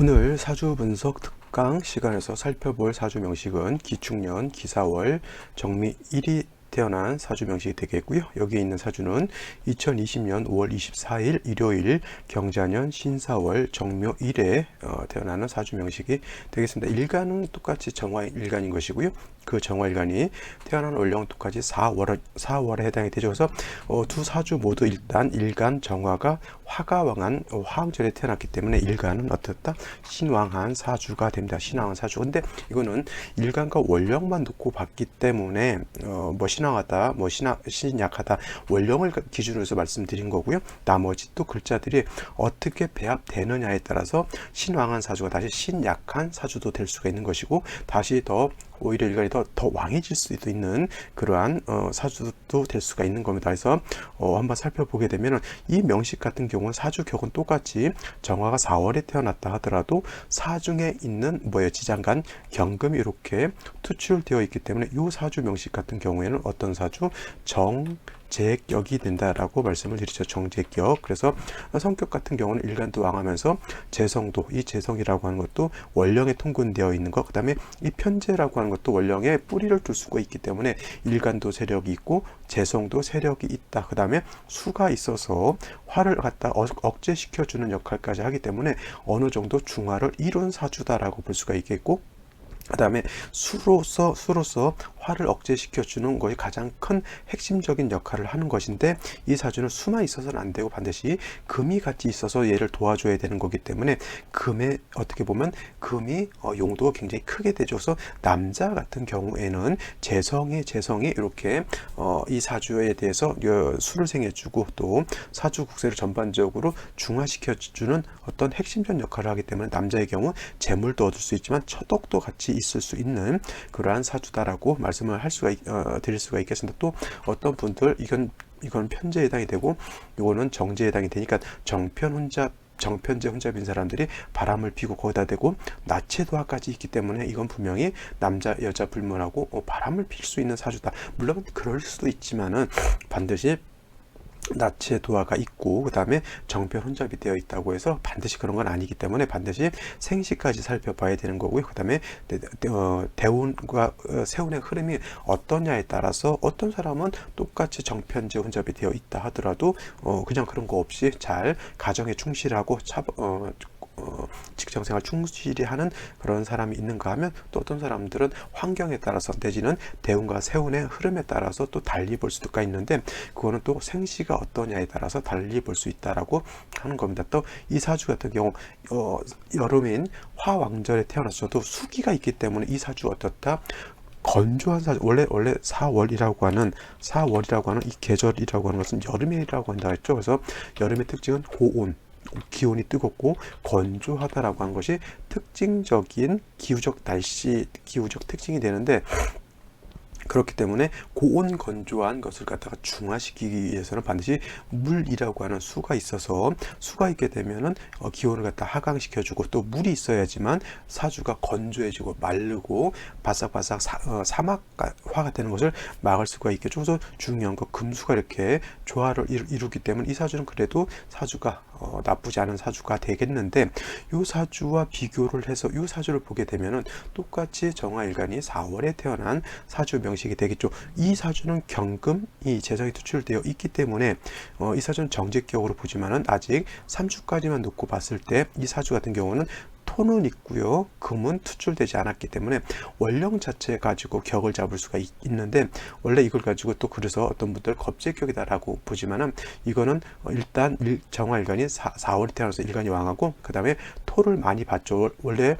오늘 사주 분석 특강 시간에서 살펴볼 사주 명식은 기축년, 기사월, 정미 1이 태어난 사주 명식이 되겠고요. 여기에 있는 사주는 2020년 5월 24일 일요일 경자년 신사월 정묘 1에 어, 태어나는 사주 명식이 되겠습니다. 일간은 똑같이 정화 일간인 것이고요. 그 정화 일간이 태어난 월령 똑같이 4월 4월에 해당이 되죠. 그래서 어, 두 사주 모두 일단 일간 정화가 화가 왕한 어, 화왕절에 태어났기 때문에 일간은 어떻다 신왕한 사주가 됩니다. 신왕한 사주. 근데 이거는 일간과 월령만 놓고 봤기 때문에 어, 뭐 신왕하다, 뭐 신하, 신약하다 월령을 기준으로 해서 말씀드린 거고요. 나머지 또 글자들이 어떻게 배합되느냐에 따라서 신왕한 사주가 다시 신약한 사주도 될 수가 있는 것이고 다시 더 오히려 일간이 더, 더 왕해질 수도 있는 그러한 어, 사주도 될 수가 있는 겁니다. 그래서 어, 한번 살펴보게 되면 이 명식 같은 경우는 사주격은 똑같이 정화가 4월에 태어났다 하더라도 사중에 있는 뭐예요 지장간 경금이 이렇게 투출되어 있기 때문에 이 사주 명식 같은 경우에는 어떤 사주 정 재격이 된다라고 말씀을 드리죠. 정재격. 그래서 성격 같은 경우는 일간도 왕하면서 재성도 이 재성이라고 하는 것도 원령에 통근되어 있는 것. 그다음에 이 편재라고 하는 것도 원령에 뿌리를 둘 수가 있기 때문에 일간도 세력이 있고 재성도 세력이 있다. 그다음에 수가 있어서 화를 갖다 억- 억제시켜 주는 역할까지 하기 때문에 어느 정도 중화를 이룬 사주다라고 볼 수가 있겠고 그 다음에 수로서 수로서 화를 억제시켜 주는 것이 가장 큰 핵심적인 역할을 하는 것인데 이 사주는 수만 있어서는 안 되고 반드시 금이 같이 있어서 얘를 도와줘야 되는 거기 때문에 금에 어떻게 보면 금이 어, 용도가 굉장히 크게. 그래서 남자 같은 경우에는 재성의 재성이 이렇게 어, 이 사주에 대해서 어, 수를 생해주고 또 사주 국세를 전반적으로 중화시켜 주는 어떤 핵심적 역할을 하기 때문에 남자의 경우 재물도 얻을 수 있지만 처덕도 같이 있을 수 있는 그러한 사주다라고 말씀 을 할 수가 있- 어, 드릴 수가 있겠습니다. 또 어떤 분들 이건 이건 편제에 해당이 되고 이거는 정제에 해당이 되니까 정편 혼잡 정편제 혼잡인 사람들이 바람을 피고 거기다 대고 나체도화까지 있기 때문에 이건 분명히 남자 여자 불문하고 어, 바람을 필 수 있는 사주다. 물론 그럴 수도 있지만은 반드시 나치의 도화가 있고 그 다음에 정편 혼잡이 되어 있다고 해서 반드시 그런 건 아니기 때문에 반드시 생시까지 살펴봐야 되는 거고요. 그 다음에 어, 대운과 어, 세운의 흐름이 어떠냐에 따라서 어떤 사람은 똑같이 정편제 혼잡이 되어 있다 하더라도 어, 그냥 그런 거 없이 잘 가정에 충실하고 차, 어, 어, 직장 생활 충실히 하는 그런 사람이 있는가 하면 또 어떤 사람들은 환경에 따라서 내지는 대운과 세운의 흐름에 따라서 또 달리 볼 수가 있는데 그거는 또 생시가 어떠냐에 따라서 달리 볼 수 있다라고 하는 겁니다. 또 이 사주 같은 경우 어, 여름인 화왕절에 태어났어도 수기가 있기 때문에 이 사주 어떻다 건조한 사주 원래 원래 4월이라고 하는 4월이라고 하는 이 계절이라고 하는 것은 여름이라고 한다 했죠. 그래서 여름의 특징은 고온 기온이 뜨겁고 건조하다라고 하는 것이 특징적인 기후적 날씨 기후적 특징이 되는데 그렇기 때문에 고온 건조한 것을 갖다가 중화시키기 위해서는 반드시 물이라고 하는 수가 있어서 수가 있게 되면은 어, 기온을 갖다 하강시켜 주고 또 물이 있어야지만 사주가 건조해지고 마르고 바삭바삭 사, 어, 사막화가 되는 것을 막을 수가 있겠죠. 그래서 중요한 거 금수가 이렇게 조화를 이루, 이루기 때문에 이 사주는 그래도 사주가 어, 나쁘지 않은 사주가 되겠는데 이 사주와 비교를 해서 이 사주를 보게 되면은 똑같이 정화일간이 4월에 태어난 사주 명식이 되겠죠. 이 사주는 경금이 재성이 투출되어 있기 때문에 어, 이 사주는 정직격으로 보지만은 아직 3주까지만 놓고 봤을 때 이 사주 같은 경우는 토는 있고요. 금은 투출되지 않았기 때문에 원령 자체 가지고 격을 잡을 수가 있, 는데 원래 이걸 가지고 또 그래서 어떤 분들 겁제격이다라고 보지만은 이거는 어, 일단 일, 정화일간이 4, 4월에 태어나서 일간이 왕하고 그 다음에 토를 많이 받죠. 원래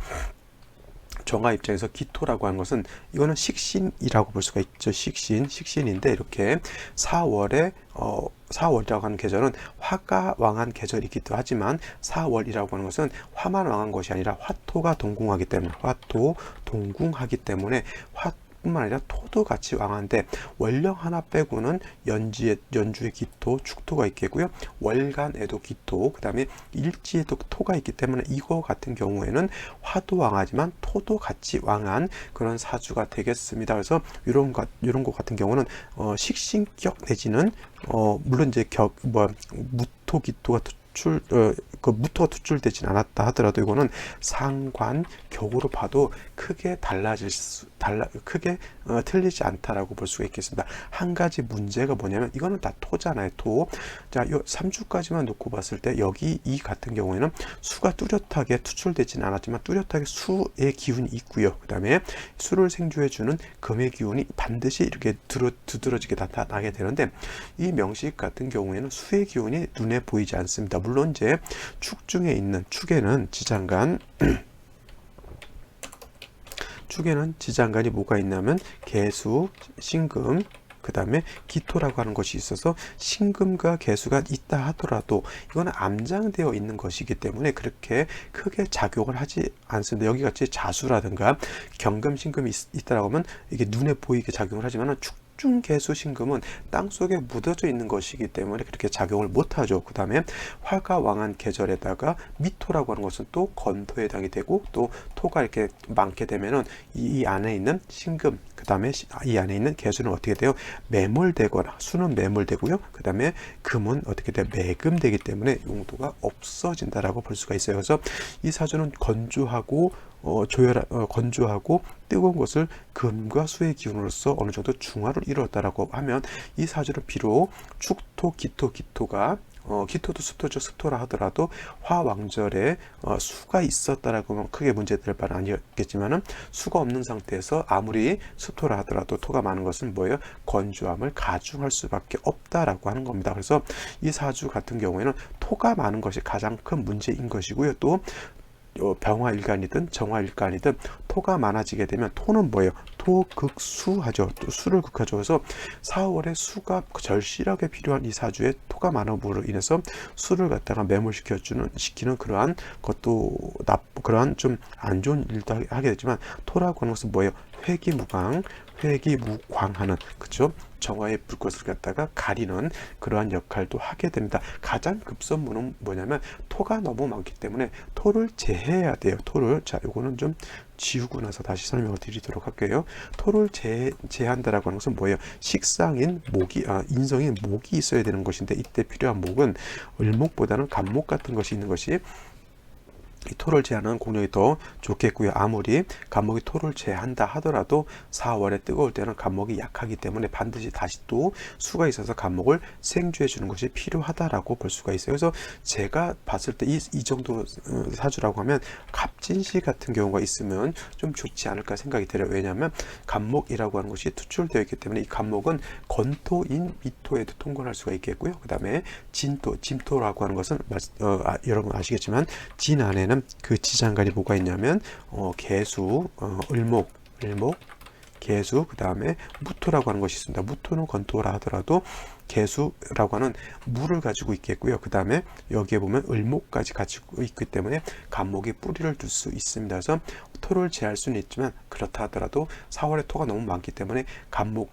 정화 입장에서 기토라고 하는 것은 이거는 식신이라고 볼 수가 있죠. 식신, 식신인데 이렇게 4월에 어 4월이라고 하는 계절은 화가 왕한 계절이기도 하지만 4월이라고 하는 것은 화만 왕한 것이 아니라 화토가 동궁하기 때문에 화토 동궁하기 때문에 화 뿐만 아니라 토도 같이 왕한데 월령 하나 빼고는 연지에 연주의 기토, 축토가 있겠고요. 월간에도 기토, 그 다음에 일지에도 토가 있기 때문에 이거 같은 경우에는 화도 왕하지만 토도 같이 왕한 그런 사주가 되겠습니다. 그래서 이런 것 이런 것 같은 경우는 어, 식신격 내지는 어, 물론 이제 격 뭐 무토 기토가 출, 어, 그 수토가 투출되진 않았다 하더라도 이거는 상관 격으로 봐도 크게 달라질 수 달라 크게 어, 틀리지 않다라고 볼 수가 있겠습니다. 한 가지 문제가 뭐냐면 이거는 다 토잖아요. 토. 자, 요 3주까지만 놓고 봤을 때 여기 이 같은 경우에는 수가 뚜렷하게 투출되진 않았지만 뚜렷하게 수의 기운이 있고요. 그다음에 수를 생주해 주는 금의 기운이 반드시 이렇게 들어 두드러지게 나타나게 되는데 이 명식 같은 경우에는 수의 기운이 눈에 보이지 않습니다. 물론 이제 축 중에 있는 축에는 지장간 축에는 지장간이 뭐가 있냐면 개수, 신금, 그 다음에 기토라고 하는 것이 있어서 신금과 개수가 있다 하더라도 이거는 암장되어 있는 것이기 때문에 그렇게 크게 작용을 하지 않습니다. 여기 같이 자수라든가 경금, 신금이 있, 있다라고 하면 이게 눈에 보이게 작용을 하지만은 축 집중개수 신금은 땅 속에 묻어져 있는 것이기 때문에 그렇게 작용을 못하죠. 그 다음에 화가 왕한 계절에다가 미토라고 하는 것은 또 건토에 해당이 되고 또 토가 이렇게 많게 되면은 이, 이 안에 있는 신금 그 다음에 이 안에 있는 개수는 어떻게 돼요? 매몰되거나 수는 매몰되고요. 그 다음에 금은 어떻게 돼? 매금되기 때문에 용도가 없어진다라고 볼 수가 있어요. 그래서 이 사주는 건조하고 어, 조열 어, 건조하고 뜨거운 것을 금과 수의 기운으로서 어느 정도 중화를 이루었다라고 하면 이 사주는 비록 축토, 기토, 기토가 어, 기토도 습토죠. 습토라 하더라도 화왕절에 어, 수가 있었다라고 하면 크게 문제될 바는 아니었겠지만은 수가 없는 상태에서 아무리 습토라 하더라도 토가 많은 것은 뭐예요? 건조함을 가중할 수밖에 없다라고 하는 겁니다. 그래서 이 사주 같은 경우에는 토가 많은 것이 가장 큰 문제인 것이고요. 또 병화일간이든 정화일간이든 토가 많아지게 되면 토는 뭐예요? 토극수하죠. 또 수를 극하죠. 그래서 4월에 수가 절실하게 필요한 이 사주에 토가 많음으로 인해서 수를 갖다가 매몰시켜주는 시키는 그러한 것도 나 그러한 좀 안 좋은 일도 하게 되지만 토라고 하는 것은 뭐예요? 회기무강, 회기무광하는 그죠? 정화의 불꽃을 갖다가 가리는 그러한 역할도 하게 됩니다. 가장 급선무는 뭐냐면 토가 너무 많기 때문에 토를 제해야 돼요. 토를 자 요거는 좀 지우고 나서 다시 설명을 드리도록 할게요. 토를 제, 제한다라고 하는 것은 뭐예요? 식상인 목이 아, 인성인 목이 있어야 되는 것인데 이때 필요한 목은 을목보다는 간목 같은 것이 있는 것이 이 토를 제하는 공력이 더 좋겠고요. 아무리 간목이 토를 제한다 하더라도 4월에 뜨거울 때는 간목이 약하기 때문에 반드시 다시 또 수가 있어서 간목을 생주해 주는 것이 필요하다라고 볼 수가 있어요. 그래서 제가 봤을 때 이 이 정도 어, 사주라고 하면 갑 진시 같은 경우가 있으면 좀 좋지 않을까 생각이 들어요. 왜냐하면 간목이라고 하는 것이 투출되어 있기 때문에 이 간목은 건토인 미토에도 통과할 수가 있겠고요. 그 다음에 진토, 진토라고 하는 것은 어, 아, 여러분 아시겠지만 진 안에는 그 지장간이 뭐가 있냐면 어, 개수, 어, 을목, 을목, 개수, 그 다음에 무토라고 하는 것이 있습니다. 무토는 건토라 하더라도 개수라고 하는 물을 가지고 있겠고요. 그 다음에 여기에 보면 을목까지 가지고 있기 때문에 간목이 뿌리를 둘 수 있습니다. 그래서 토를 제할 수는 있지만 그렇다 하더라도 4월에 토가 너무 많기 때문에 간목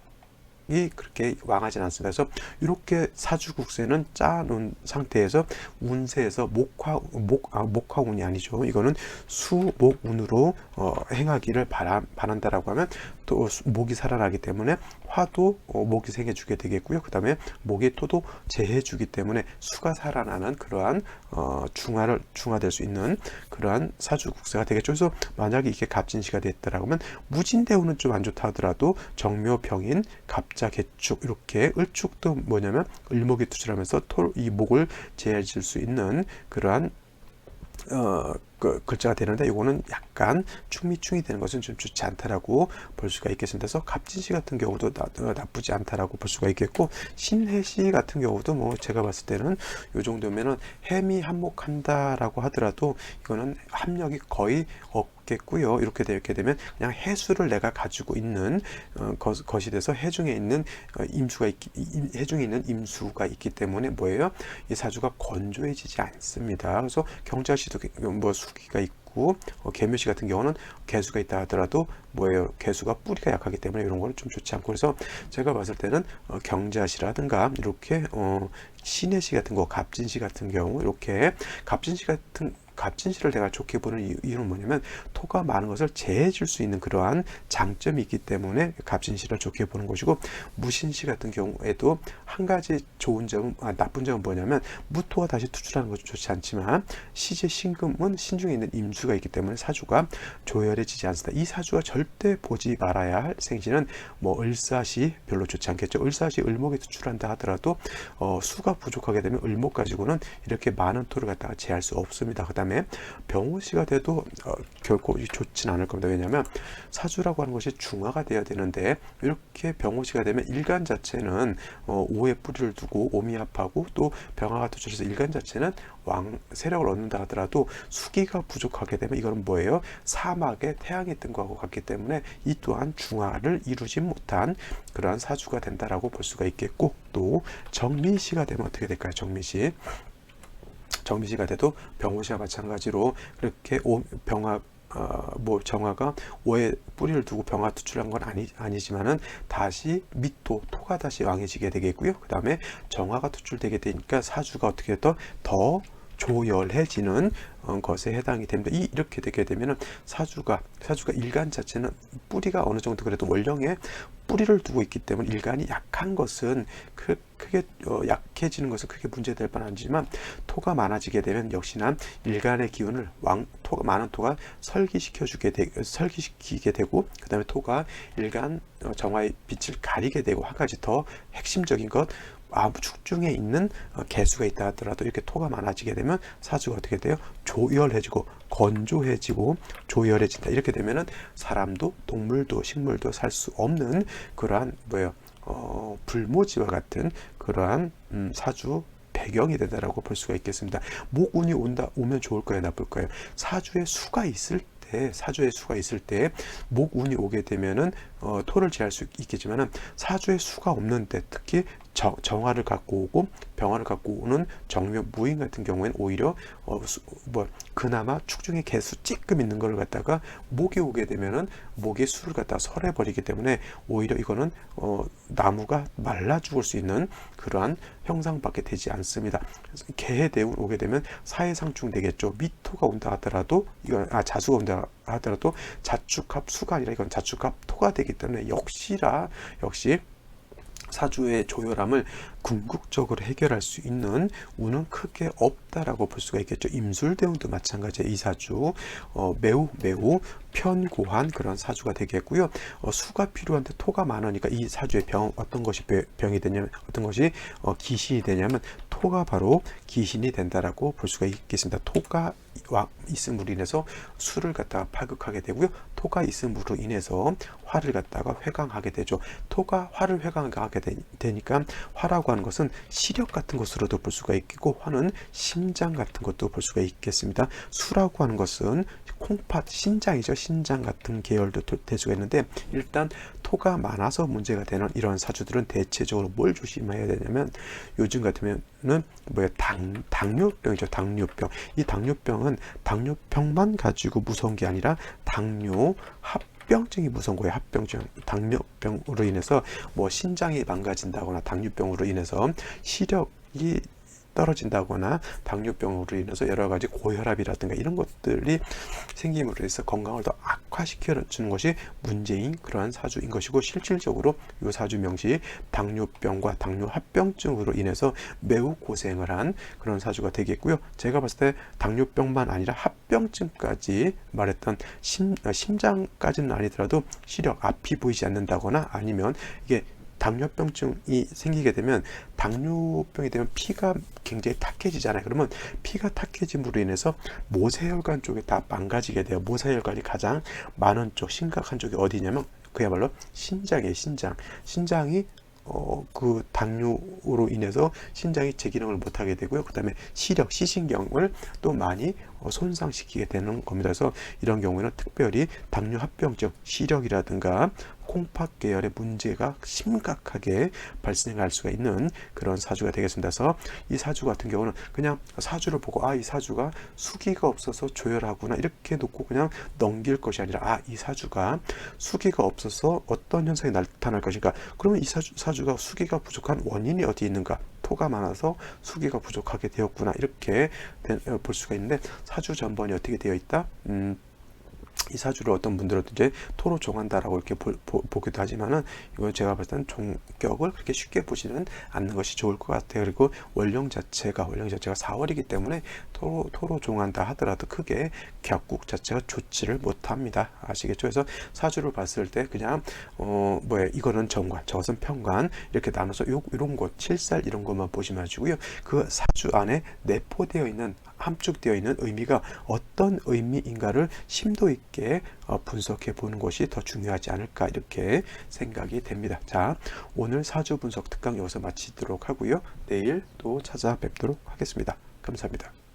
이 그렇게 왕하진 않습니다. 그래서 이렇게 사주국세는 짜놓은 상태에서 운세에서 목화 목 아, 목화운이 아니죠. 이거는 수목운으로 어, 행하기를 바라, 바란다라고 하면 또 목이 살아나기 때문에 화도 어, 목이 생겨주게 되겠고요. 그 다음에 목이 토도 재해주기 때문에 수가 살아나는 그러한 어, 중화를 중화될 수 있는 그러한 사주국세가 되겠죠. 그래서 만약에 이게 갑진시가 됐다라고 하면 무진대운은 좀안 좋다 하더라도 정묘병인 갑 갑자, 개축 이렇게 을축도 뭐냐면 을목이 투출하면서 토, 이 목을 제해질 수 있는 그러한 어, 그 글자가 되는데 이거는 약간 충미충이 되는 것은 좀 좋지 않다라고 볼 수가 있겠습니다. 그래서 갑진시 같은 경우도 나, 어, 나쁘지 않다라고 볼 수가 있겠고 신해시 같은 경우도 뭐 제가 봤을 때는 이 정도면은 해미 한목한다라고 하더라도 이거는 합력이 거의 없 겠고요. 이렇게 되게 되면 그냥 해수를 내가 가지고 있는 어, 것, 것이 돼서 해중에 있는 어, 임수가 있기, 임, 해중에 있는 임수가 있기 때문에 뭐예요? 이 사주가 건조해지지 않습니다. 그래서 경자시도 뭐 수 기가 있고 어, 개묘시 같은 경우는 개수가 있다 하더라도 뭐예요? 개수가 뿌리가 약하기 때문에 이런 거는 좀 좋지 않고 그래서 제가 봤을 때는 어, 경자시라든가 이렇게 어, 신해시 같은 거 갑진시 같은 경우 이렇게 갑진시 같은 갑진실을 내가 좋게 보는 이유- 이유는 뭐냐면 토가 많은 것을 제해 줄 수 있는 그러한 장점이 있기 때문에 갑진실을 좋게 보는 것이고 무신시 같은 경우에도 한 가지 좋은 점은 아, 나쁜 점은 뭐냐면 무토가 다시 투출하는 것은 좋지 않지만 시제 신금은 신중에 있는 임수가 있기 때문에 사주가 조열해지지 않습니다. 이 사주가 절대 보지 말아야 할 생신은 뭐 을사시 별로 좋지 않겠죠. 을사시 을목에 투출한다 하더라도 어, 수가 부족하게 되면 을목 가지고는 이렇게 많은 토를 갖다가 제할 수 없습니다. 그 다음에 병호시가 돼도 어, 결코 좋진 않을 겁니다. 왜냐하면 사주라고 하는 것이 중화가 돼야 되는데 이렇게 병호시가 되면 일간 자체는 어, 오에 뿌리를 두고 오미합하고 또 병화가 투출해서 일간 자체는 왕 세력을 얻는다 하더라도 수기가 부족하게 되면 이거는 뭐예요? 사막에 태양이 뜬 거하고 같기 때문에 이 또한 중화를 이루지 못한 그러한 사주가 된다라고 볼 수가 있겠고 또 정민시가 되면 어떻게 될까요? 정민시 정민시가 돼도 병호시와 마찬가지로 그렇게 오, 병화 어, 뭐 정화가 오에 뿌리를 두고 병화 투출한 건 아니 아니지만은 다시 미토 토가 다시 왕해지게 되겠고요. 그 다음에 정화가 투출되게 되니까 사주가 어떻게 더 더 조열해지는 어, 것에 해당이 됩니다. 이 이렇게 되게 되면은 사주가 사주가 일간 자체는 뿌리가 어느 정도 그래도 원령에 뿌리를 두고 있기 때문에 일간이 약한 것은 크, 크게 어, 약해지는 것은 크게 문제될 바는 아니지만 토가 많아지게 되면 역시나 일간의 기운을 왕 토가 많은 토가 설기시켜 주게 되 설기시키게 되고 그다음에 토가 일간 어, 정화의 빛을 가리게 되고 한 가지 더 핵심적인 것 아무 축중에 있는 어, 개수가 있다 하더라도 이렇게 토가 많아지게 되면 사주가 어떻게 돼요? 조열해지고 건조해지고 조열해진다. 이렇게 되면은 사람도 동물도 식물도 살 수 없는 그러한 뭐예요? 어, 불모지와 같은 그러한 음, 사주 배경이 되다라고 볼 수가 있겠습니다. 목운이 온다 오면 좋을까요, 나쁠까요? 사주에 수가 있을 때 사주의 수가 있을 때 목운이 오게 되면은 어, 토를 제할 수 있겠지만은 사주에 수가 없는데 특히 정, 정화를 갖고 오고 병화를 갖고 오는 정묘 무인 같은 경우에는 오히려 어, 수, 뭐 그나마 축중에 개수 찌끔 있는 걸 갖다가 목이 오게 되면은 목의 수를 갖다 설해 버리기 때문에 오히려 이거는 어, 나무가 말라 죽을 수 있는 그러한 형상밖에 되지 않습니다. 개해 대운 오게 되면 사해상충 되겠죠. 미토가 온다 하더라도 이건 아 자수가 온다 하더라도 자축합 수가 아니라 이건 자축합 토가 되기 때문에 역시라 역시 사주의 조열함을 궁극적으로 해결할 수 있는 운은 크게 없다라고 볼 수가 있겠죠. 임술대운도 마찬가지의 이 사주 어, 매우 매우 편고한 그런 사주가 되겠고요. 어, 수가 필요한데 토가 많으니까 이 사주의 병 어떤 것이 병이 되냐면 어떤 것이 어, 기신이 되냐면 토가 바로 기신이 된다라고 볼 수가 있겠습니다. 토가 와 있음으로 인해서 수를 갖다가 파극하게 되고요. 토가 있음으로 인해서 화를 갖다가 회강하게 되죠. 토가 화를 회강하게 되, 니까 화라고 하는 것은 시력 같은 것으로도 볼 수가 있고 화는 심장 같은 것도 볼 수가 있겠습니다. 수라고 하는 것은 콩팥 신장이죠. 신장 같은 계열도 될 수가 있는데 일단 토가 많아서 문제가 되는 이런 사주들은 대체적으로 뭘 조심해야 되냐면 요즘 같으면은 뭐야 당 당뇨병이죠. 당뇨병. 이 당뇨병은 당뇨병만 가지고 무서운 게 아니라 당뇨 합 합병증이 무서운 거예요. 합병증, 당뇨병으로 인해서 뭐 신장이 망가진다거나 당뇨병으로 인해서 시력이 떨어진다거나 당뇨병으로 인해서 여러 가지 고혈압이라든가 이런 것들이 생김으로 해서 건강을 더 악화시켜 주는 것이 문제인 그러한 사주인 것이고 실질적으로 이 사주 명시 당뇨병과 당뇨합병증으로 인해서 매우 고생을 한 그런 사주가 되겠고요. 제가 봤을 때 당뇨병만 아니라 합병증까지 말했던 심, 심장까지는 아니더라도 시력 앞이 보이지 않는다거나 아니면 이게 당뇨병증이 생기게 되면 당뇨병이 되면 피가 굉장히 탁해지잖아요. 그러면 피가 탁해짐으로 인해서 모세혈관 쪽에 다 망가지게 돼요. 모세혈관이 가장 많은 쪽, 심각한 쪽이 어디냐면 그야말로 신장이에요. 신장. 신장이 어, 그 당뇨로 인해서 신장이 제 기능을 못하게 되고요. 그 다음에 시력, 시신경을 또 많이 어, 손상시키게 되는 겁니다. 그래서 이런 경우에는 특별히 당뇨 합병증, 시력이라든가 콩팥 계열의 문제가 심각하게 발생할 수가 있는 그런 사주가 되겠습니다. 그래서 이 사주 같은 경우는 그냥 사주를 보고 아 이 사주가 수기가 없어서 조열하구나 이렇게 놓고 그냥 넘길 것이 아니라 아 이 사주가 수기가 없어서 어떤 현상이 나타날 것인가 그러면 이 사주, 사주가 수기가 부족한 원인이 어디 있는가 토가 많아서 수기가 부족하게 되었구나 이렇게 된- 어, 볼 수가 있는데 사주 전번이 어떻게 되어 있다? 음, 이 사주를 어떤 분들은 이제 토로 종한다라고 이렇게 보, 기도 하지만은 이건 제가 봤을 때는 종격을 그렇게 쉽게 보지는 않는 것이 좋을 것 같아요. 그리고 원령 자체가 원령 자체가 4월이기 때문에 토로 토로 종한다 하더라도 크게 격국 자체가 좋지를 못합니다. 아시겠죠? 그래서 사주를 봤을 때 그냥 어 뭐야 이거는 정관, 저것은 평관 이렇게 나눠서 요 이런 것 칠살 이런 것만 보지 마시고요. 그 사주 안에 내포되어 있는 함축되어 있는 의미가 어떤 의미인가를 심도 있게 어, 분석해 보는 것이 더 중요하지 않을까 이렇게 생각이 됩니다. 자, 오늘 사주 분석 특강 여기서 마치도록 하고요. 내일 또 찾아뵙도록 하겠습니다. 감사합니다.